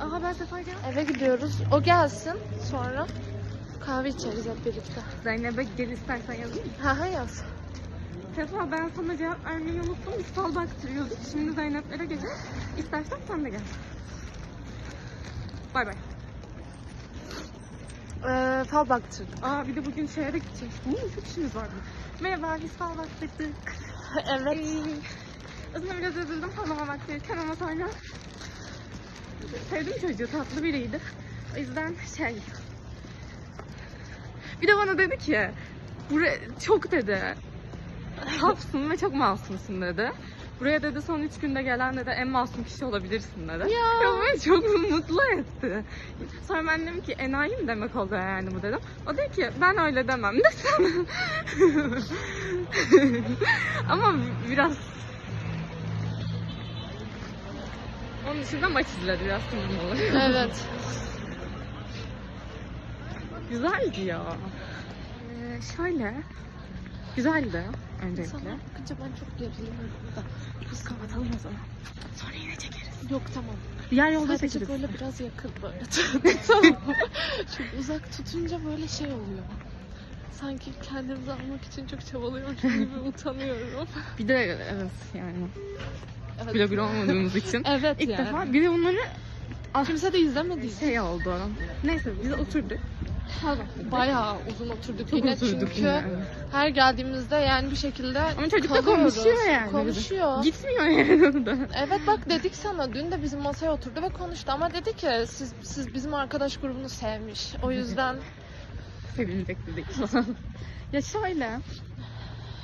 Aha ben Sefa gel. Eve gidiyoruz. O gelsin sonra kahve içeriz hep birlikte. Zeynep'e gel istersen yazayım? Ha ha yaz. Sefa ben sana cevap vermeyi unuttum. Biz fal baktırıyorduk. Şimdi Zeynep'lere geleceğiz. İstersen sen de gel. Bay bay. Ee, fal baktırdık. Aa bir de bugün şeye de gideceğiz. Uuu çok işimiz vardı. Merhaba biz fal baktırdık. evet. Ee, aslında biraz üzüldüm falama baktırırken ama sonra sevdim çocuğu tatlı biriydi. O yüzden şey bir de bana dedi ki buraya çok dedi safsın ve çok masumsun dedi. Buraya dedi son üç günde gelen dedi en masum kişi olabilirsin dedi. Ya. Ve beni çok mutlu etti. Sonra ben dedim ki enayi mi demek oluyor yani bu dedim. O dedi ki ben öyle demem desem. Ama biraz onun dışında maç izledi biraz oluyor. Evet. Güzeldi ya. Ee, şöyle. Güzeldi öncelikle. Sana bakınca ben çok geriliyorum da. Biz kapatalım o zaman. Sonra yine çekeriz. Yok tamam. Diğer yolda Sadece çekeriz. böyle biraz yakın böyle. tamam. Çok uzak tutunca böyle şey oluyor. Sanki kendimizi almak için çok çabalıyormuş gibi utanıyorum. Bir de evet yani. Evet. Blogger olmadığımız için. Evet İlk yani. defa bir de onları Kimse de izlemedi. şey oldu. Neyse biz oturduk. Bayağı uzun oturduk Çok yine oturduk çünkü yine. her geldiğimizde yani bir şekilde Ama çocuk da konuşuyor yani. Konuşuyor. Gitmiyor yani orada. Evet bak dedik sana dün de bizim masaya oturdu ve konuştu ama dedi ki siz siz bizim arkadaş grubunu sevmiş. O yüzden Sevinecek dedik. ya şöyle.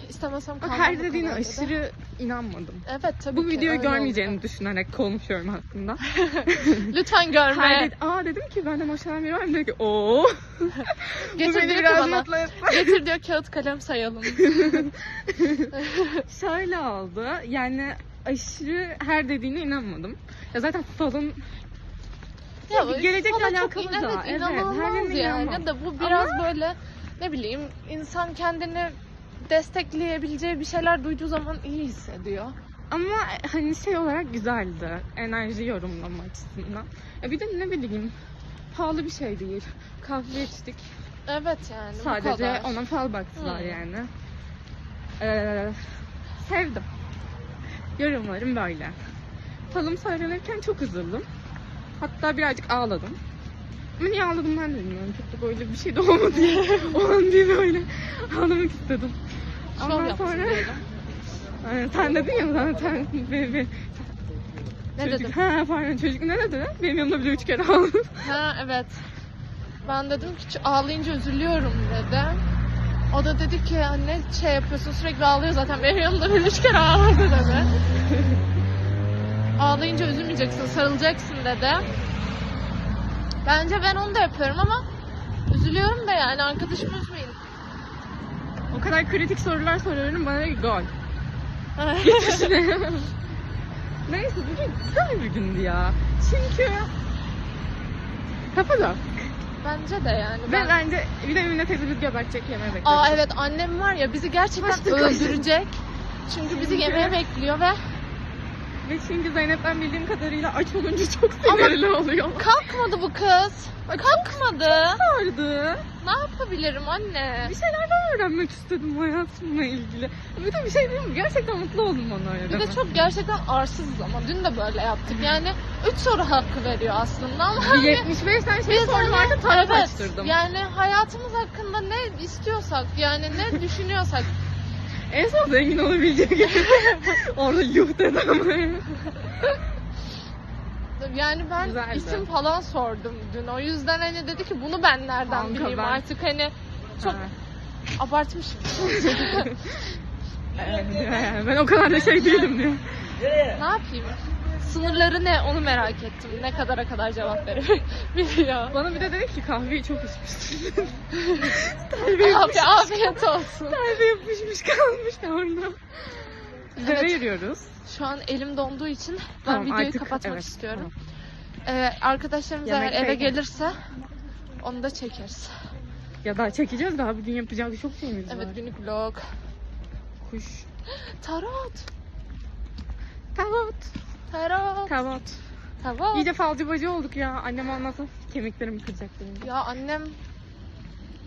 İstemesem kalmam her dediğine aşırı inanmadım. Evet tabii Bu ki, videoyu görmeyeceğini oldu. düşünerek konuşuyorum aslında. Lütfen görme. Her dedi, aa dedim ki benden hoşlanan biri var mı? Dedi ki ooo. Getir diyor biraz bana. mutlu. Getir diyor kağıt kalem sayalım. Şöyle oldu. Yani aşırı her dediğine inanmadım. Ya zaten falın Ya böyle gelecekle alakalı da, Evet, evet, her yani. Da bu biraz böyle ne bileyim insan kendini destekleyebileceği bir şeyler duyduğu zaman iyi hissediyor. ama hani şey olarak güzeldi. Enerji yorumlama açısından. Ya bir de ne bileyim pahalı bir şey değil. Kahve içtik. Evet yani Sadece ona fal baktılar Hı. yani. Ee, sevdim. Yorumlarım böyle. Falım söylenirken çok üzüldüm. Hatta birazcık ağladım. Ama niye ağladım ben de bilmiyorum. Çok da böyle bir şey de olmadı. o an bir böyle ağlamak istedim. Şov Ondan sonra diyelim. Aynen, sen dedin ya zaten be, be, Ne çocuk, dedim? Ha pardon çocuk ne dedi? Benim yanımda bile üç kere ağladı. Ha evet. Ben dedim ki "Ç- ağlayınca üzülüyorum dedi. O da dedi ki anne şey yapıyorsun sürekli ağlıyor zaten benim yanımda bir üç kere ağladı dedi. Ağlayınca üzülmeyeceksin sarılacaksın dedi. Bence ben onu da yapıyorum ama üzülüyorum da yani arkadaşımı üzmeyin. o kadar kritik sorular soruyorum bana diyor ki gol. Neyse bugün güzel bir gündü ya. Çünkü kafa da. Bence de yani. Ve Ben... bence bir de Emine teyze biz göbertecek yemeğe bekliyoruz. Aa evet annem var ya bizi gerçekten Kaçtı, kaçtı. öldürecek. Çünkü bizi yemeğe bekliyor ve Ve çünkü Zeynep ben bildiğim kadarıyla aç olunca çok sinirli oluyor. kalkmadı bu kız. Kalkmadı. Vardı. Ne yapabilirim anne? Bir şeylerden öğrenmek istedim hayatımla ilgili. Bir de bir şey diyeyim mi? Gerçekten mutlu oldum ona öyle Bir de çok gerçekten arsızız ama dün de böyle yaptık. Yani 3 soru hakkı veriyor aslında ama Bir 75 tane şey biz sorularda hani- taraf evet, açtırdım. Yani hayatımız hakkında ne istiyorsak yani ne düşünüyorsak En son zengin olabilecek. Orada yuh dedim yani ben Güzeldi. isim falan sordum dün. O yüzden hani dedi ki bunu ben nereden Kanka bileyim ben- artık hani çok Ha. abartmışım. Evet, ben o kadar da şey değilim diyor. ne yapayım? Sınırları ne onu merak ettim. Ne kadara kadar cevap verebiliyor. Bana bir de dedi ki kahveyi çok içmişsin. Abi afiyet olsun. Terbi yapışmış kalmış da orada. Biz Evet. eve yürüyoruz. Şu an elim donduğu için ben Tamam, videoyu artık- kapatmak evet, istiyorum. Ee, arkadaşlarımız eğer Yemek eve bekle. gelirse onu da çekeriz. Ya daha çekeceğiz daha bugün yapacağız çok şeyimiz var. Evet günlük vlog. Kuş. Tarot. Tavut. Tarot. Tavut. Tamam. İyice falcı bacı olduk ya. Annem olmasa kemiklerimi kıracak benim. Ya annem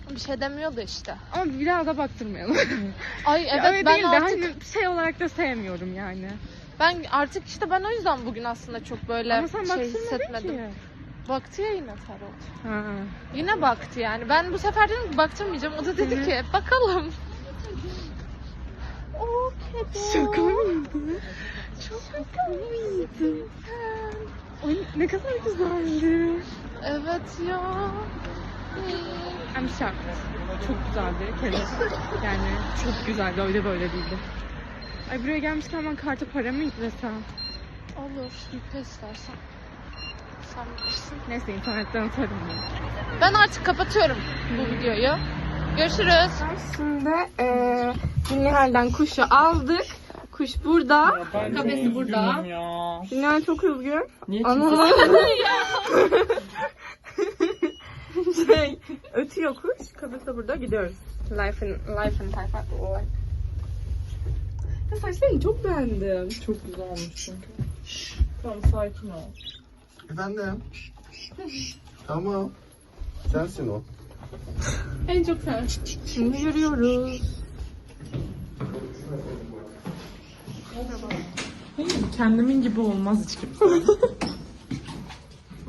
bir şey demiyordu işte. Ama bir daha da baktırmayalım. Ay evet öyle ben değil de artık hani şey olarak da sevmiyorum yani. ben artık işte ben o yüzden bugün aslında çok böyle Ama sen şey hissetmedim. ki. Baktı ya yine tarot. Ha. Yine baktı yani. Ben bu sefer dedim ki baktırmayacağım. O da dedi Hı ki bakalım. O kedi. Şaka mıydı? Şaka mıydı? Ay ne kadar güzeldi. Evet ya. I'm shocked. Çok güzeldi kere. Yani çok güzeldi öyle böyle değildi. Ay buraya gelmişken ben karta para mı yüklesem? Olur. Yükle istersen. Sen bilirsin. Neyse internetten atarım ben. Ben artık kapatıyorum bu videoyu. Görüşürüz. Şimdi eee Nihal'den kuşu aldık. Kuş burada. Kafesi burada. Ya. Nihal çok üzgün. Niye Ama şey ötüyor kuş. Kafesi de burada gidiyoruz. Life in Life in Tayfa. Ya saçlarını çok beğendim. Çok güzel olmuş çünkü. Tamam sakin ol. Efendim? tamam. Sensin o. En çok sen. Şimdi yürüyoruz. Hayır kendimin gibi olmaz hiç kimse.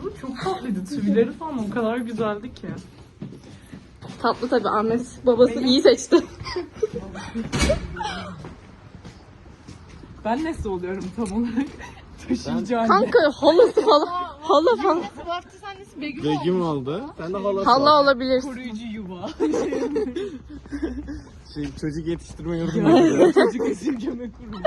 Ama çok tatlıydı. Tüyleri falan o kadar güzeldi ki. Tatlı tabii Ahmet babası iyi seçti. Ben nasıl oluyorum tam olarak? Taşıyıcı anne. Kanka halası falan. Hala falan. Bu hafta annesi Begüm Begüm oldu. Sen de halası Hala ol. olabilirsin. Koruyucu yuva. Şey, çocuk yetiştirme yurdunda. Çocuk esirgeme kurumu.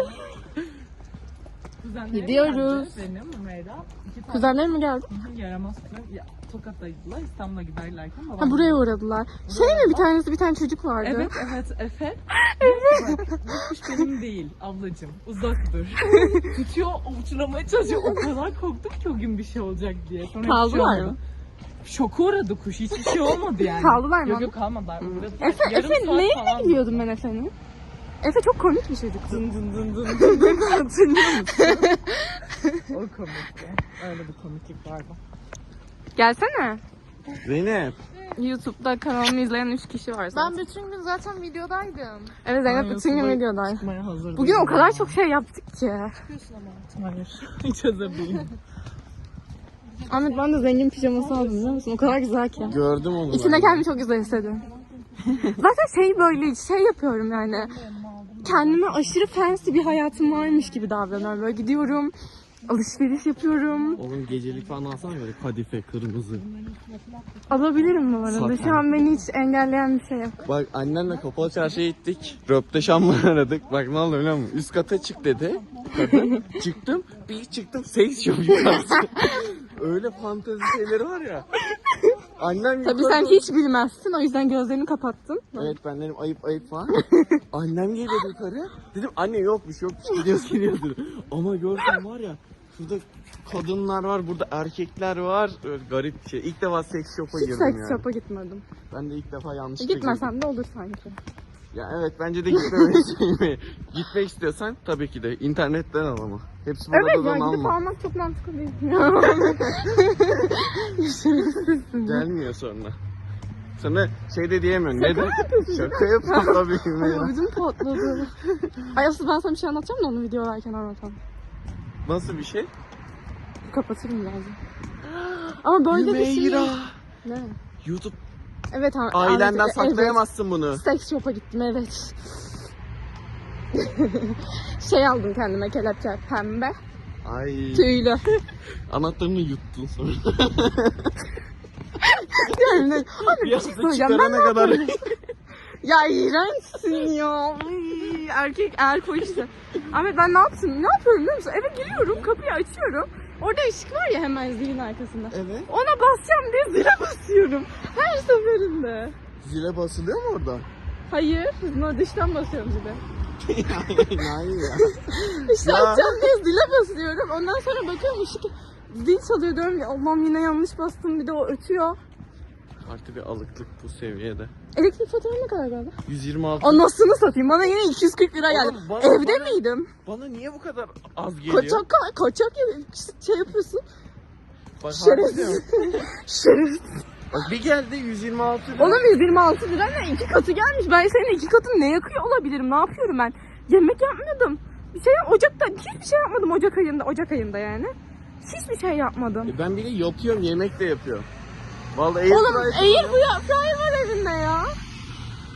Kuzenlerim Gidiyoruz. geldi. Benim, Meyra. iki tane Kuzenler mi geldi? yaramaz kuzen. Ya, Tokat'taydılar. İstanbul'a giderlerken babam. Ha buraya uğradılar. Şey mi bir tanesi bir tane çocuk vardı. Evet evet Efe. evet. Bu kuş benim değil ablacığım. Uzak dur. Tutuyor uçuramaya çalışıyor. O kadar korktum ki o gün bir şey olacak diye. Sonra hiçbir şey Kaldılar olmadı. Şoka uğradı kuş. Hiçbir şey olmadı yani. Kaldılar mı? Yok yok kalmadılar. Efe, Yarım Efe saat falan. gidiyordum ben Efe'nin? Efe çok komik bir çocuktu. Dın dın dın dın dın dın hatırlıyor musun? o komikti. Öyle bir komiklik vardı. Gelsene. Zeynep. YouTube'da kanalımı izleyen 3 kişi var zaten. Ben bütün gün zaten videodaydım. Evet Zeynep Ben bütün gün YouTube'a. Çıkmaya hazır Bugün o değilim. kadar çok şey yaptık ki. Hayır. Hiç hazır değilim. Ahmet ben de zengin pijaması aldım biliyor musun? O kadar güzel ki. Gördüm onu. İçine ben. kendimi çok güzel hissediyorum. Zaten şey böyle şey yapıyorum yani. Kendime aşırı fancy bir hayatım varmış gibi davranıyorum. Böyle gidiyorum. Alışveriş yapıyorum. Oğlum gecelik falan alsana böyle kadife kırmızı. Alabilirim bu arada. Zaten. Şu an beni hiç engelleyen bir şey yok. Bak annemle kapalı çarşıya gittik. Röpte şamlar aradık. Bak ne oldu biliyor musun? Üst kata çık dedi. Kadın. Çıktım. Bir çıktım. Shop yukarısı. Öyle fantezi şeyleri var ya. Annem Tabii yukarıda- sen hiç bilmezsin. O yüzden gözlerini kapattın. Evet ben dedim ayıp ayıp falan. Annem geliyor yukarı. Dedim anne yok bir şey yok bir şey gidiyoruz gidiyoruz dedim. Ama gördüm var ya şurada kadınlar var burada erkekler var. Öyle garip bir şey. İlk defa seks shop'a Hiç girdim seks yani. shop'a gitmedim. Ben de ilk defa yanlışlıkla girdim. Gitmesem de olur sanki. Ya evet bence de gitmemelisin. Gitmek istiyorsan tabii ki de internetten al ama. Hepsi Evet burada ya da gidip alma. almak çok mantıklı değil. Gelmiyor sonra. Sana şey de diyemiyorsun. Neden? Şaka yapıyorum tabii ki. Ay ödüm patladı. Ay asıl ben sana bir şey anlatacağım da onu videodayken anlatamam. Nasıl bir şey? Kapatırım birazdan. Ama böyle bir şey. Ne? YouTube Evet abi. ailenden evet, saklayamazsın bunu. Evet. Sex shop'a gittim evet. şey aldım kendime kelepçe pembe Ay. tüylü. Anahtarını yuttun sonra. Yani Abi Bir şey söyleyeceğim. Ben çıkarana kadar. Ya iğrençsin ya. Ay, Erkek erko işte. Ahmet ben ne yaptım? Ne yapıyorum biliyor musun? Eve giriyorum, kapıyı açıyorum. Orada ışık var ya hemen zilin arkasında. Evet. Ona basacağım diye zile basıyorum. Her seferinde. Zile basılıyor mu orada? Hayır, no, dıştan basıyorum zile. Hayır ya. İşte Ya. açacağım diye zile basıyorum. Ondan sonra bakıyorum ışık zil çalıyor diyorum ki Allah'ım yine yanlış bastım bir de o ötüyor. Artık bir alıklık bu seviyede. Elektrik faturası ne kadar geldi? 126. Anasını satayım bana yine 240 lira geldi. Oğlum bana- Evde bana- miydim? Bana niye bu kadar az geliyor? Kaçak kaçak ya- şey yapıyorsun. Bak Şerefsiz. harbi diyorum. Şerefsiz. Bak bir geldi 126 lira. Oğlum 126 lira ne? İki katı gelmiş. Ben senin iki katını ne yakıyor olabilirim? Ne yapıyorum ben? Yemek yapmadım. Bir şey Ocak'ta hiçbir şey yapmadım Ocak ayında. Ocak ayında yani. Hiçbir şey yapmadım. E Ben bir de yapıyorum yemek de yapıyorum. Vallahi Oğlum air fryer- air fryer fryer var evinde ya.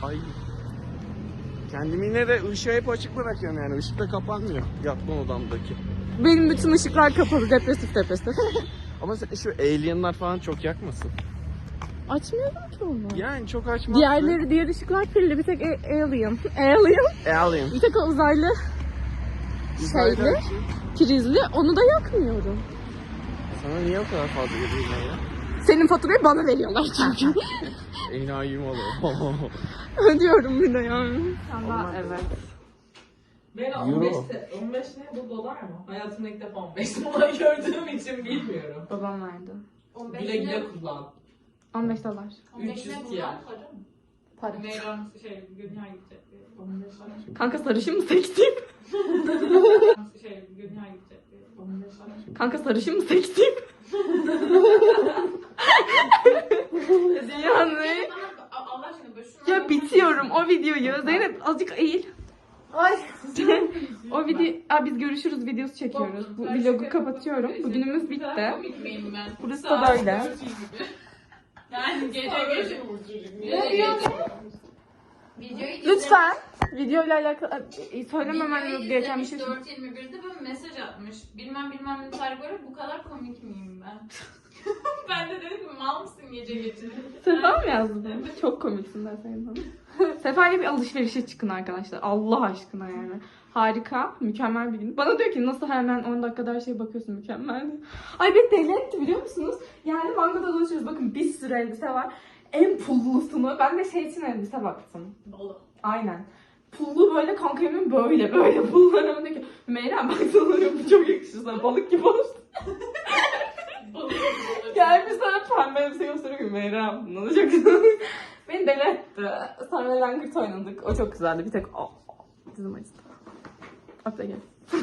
Ay. Kendimi yine de ışığı hep açık bırakıyorum yani. Işık da kapanmıyor yatma odamdaki. Benim bütün ışıklar kapalı. Depresif depresif. Ama sen şu alienlar falan çok yakmasın. Açmıyorum ki onu. Yani çok açmaz. Diğerleri, diğer ışıklar pilli. Bir tek a- alien. Alien. Alien. Bir tek o uzaylı Uzayda Şeyli. prizli. Onu da yakmıyorum. Sana niye o kadar fazla geliyor ya? Senin faturayı bana veriyorlar çünkü. Enayim oluyor. Ödüyorum bir de yani. Ama evet. Ben Euro. 15, te- 15 ne bu dolar mı? Hayatımda ilk defa 15 dolar gördüğüm için bilmiyorum. Babam verdi. Güle güle kullan. 15 dolar. 300 TL. Para. Meyran şey dünya gidecek. 15 dolar. Kanka sarışın mı seçtiğim? Şey dünya gidecek. 15 dolar. Kanka sarışın mı seçtiğim? Şunu Ya bitiyorum o videoyu. Zeynep azıcık eğil. Ay. o video... Aa, biz görüşürüz videosu çekiyoruz. Bu vlogu kapatıyorum. Bugünümüz bitti. Burası da böyle. Yani gece gece. Lütfen videoyla alakalı e, söylememeniz gereken bir şey. 4.21'de böyle mesaj atmış. Bilmem bilmem ne tarih böyle bu kadar komik miyim ben? ben de dedim ki mal mısın gece gece? Sefa mı yazdı bunu? Çok komiksin ben senin hanım. Sefa ile bir alışverişe çıkın arkadaşlar. Allah aşkına yani. Harika, mükemmel bir gün. Bana diyor ki nasıl hemen 10 dakikada her şeye bakıyorsun mükemmel. Ay beni deli etti biliyor musunuz? Yani mangada dolaşıyoruz. Bakın bir sürü elbise var. En pullusunu. Ben de şey için elbise baktım. Dolu. Aynen. Pullu böyle kanka yemin böyle böyle pullar ama diyor ki Meyrem bak diyor, bu çok yakışır sana balık gibi olursun. Gelmiş elbise gösteriyor ki Meyrem çok güzel. Beni deli etti. Sonra langırt oynadık. O çok güzeldi. Bir tek o. Dizim acıdı. Atla gel.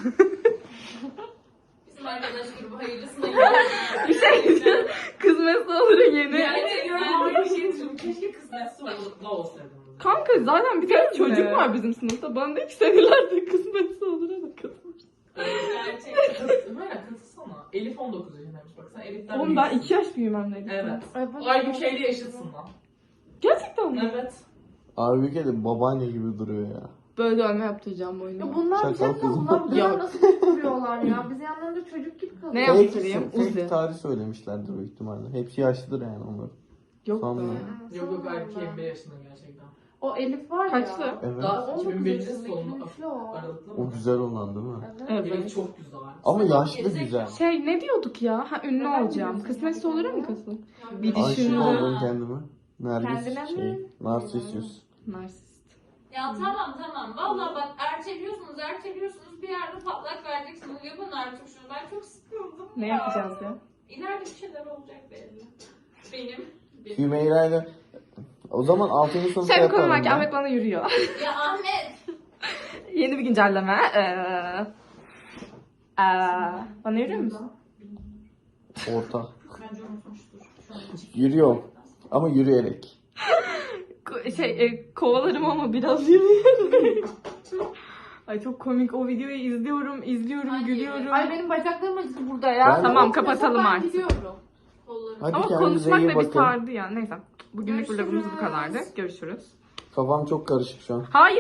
Bizim arkadaş grubu hayırlısına. Bir şey diyeceğim. Kız mesleği olur yeni. Yani Ben de bir şey düşündüm. Keşke kısmetse oldu olsaydınız. Kanka zaten bir tane çocuk var bizim sınıfta. Bana da iki senelerde kısmetse olur ama katılır. Gerçek. Hala katılsana. Elif 19 yaşındaymış bak sen Elif'ten Oğlum ben büyüksün. iki yaş büyümem dedim. Evet. Ay, bu- Ay bu şeyle yaşıtsın lan. Gerçekten mi? Evet. Abi kere babaanne gibi duruyor ya. Böyle dövme yaptıracağım boynuma. Ya bunlar bir şey Şaka mi? kızım. Bunlar bu Yok. kadar nasıl duruyorlar ya? Biz yanlarında çocuk gibi kalıyoruz. Ne Fake, yaptırayım? fake Uzi. tarih söylemişlerdir büyük ihtimalle. Hepsi yaşlıdır yani onlar. Yok be. Sanmıyorum. Yok yok erkeği 21 yaşında gerçekten. O Elif var ya. Kaçlı? Evet. Daha 19 2001'de yaşında, sonu 2003'lü o. aralıklı O mı? güzel olan değil mi? Evet. Elif çok güzel. Ama yaşlı güzel. Şey ne diyorduk ya? Ha ünlü olacağım. Kısmetse olur mu kızım? Bir Aşık düşündüm. oldum kendime. Nergis Kendine şey. mi? Narsisüs. Narsist. Ya tamam tamam. Valla bak erteliyorsunuz erteliyorsunuz bir yerde patlak vereceksiniz. Yapın artık şunu. Ben çok sıkıldım Ne ya. yapacağız ya? İleride bir şeyler olacak belli. Benim. benim. Hümeyra ile o zaman 6. sınıfta Şey bir konu yapalım. var ki. Ahmet bana yürüyor. Ya Ahmet. Yeni bir güncelleme. Ee, ee, bana yürüyor musun? Orta. Bence unutmuştur. Şu an. Yürüyorum. Ama yürüyerek. Ko- şey e, kovalarım ama biraz yürüyorum. Ay çok komik o videoyu izliyorum, izliyorum, Hangi gülüyorum. Ay benim bacaklarım acıdı burada ya. Ben- Tamam, kapatalım ben artık. gidiyorum. Hadi Ama kendinize konuşmak iyi da bir bakın. sardı ya. Neyse. Bugünlük vlogumuz bu kadardı. Görüşürüz. Kafam çok karışık şu an. Hayır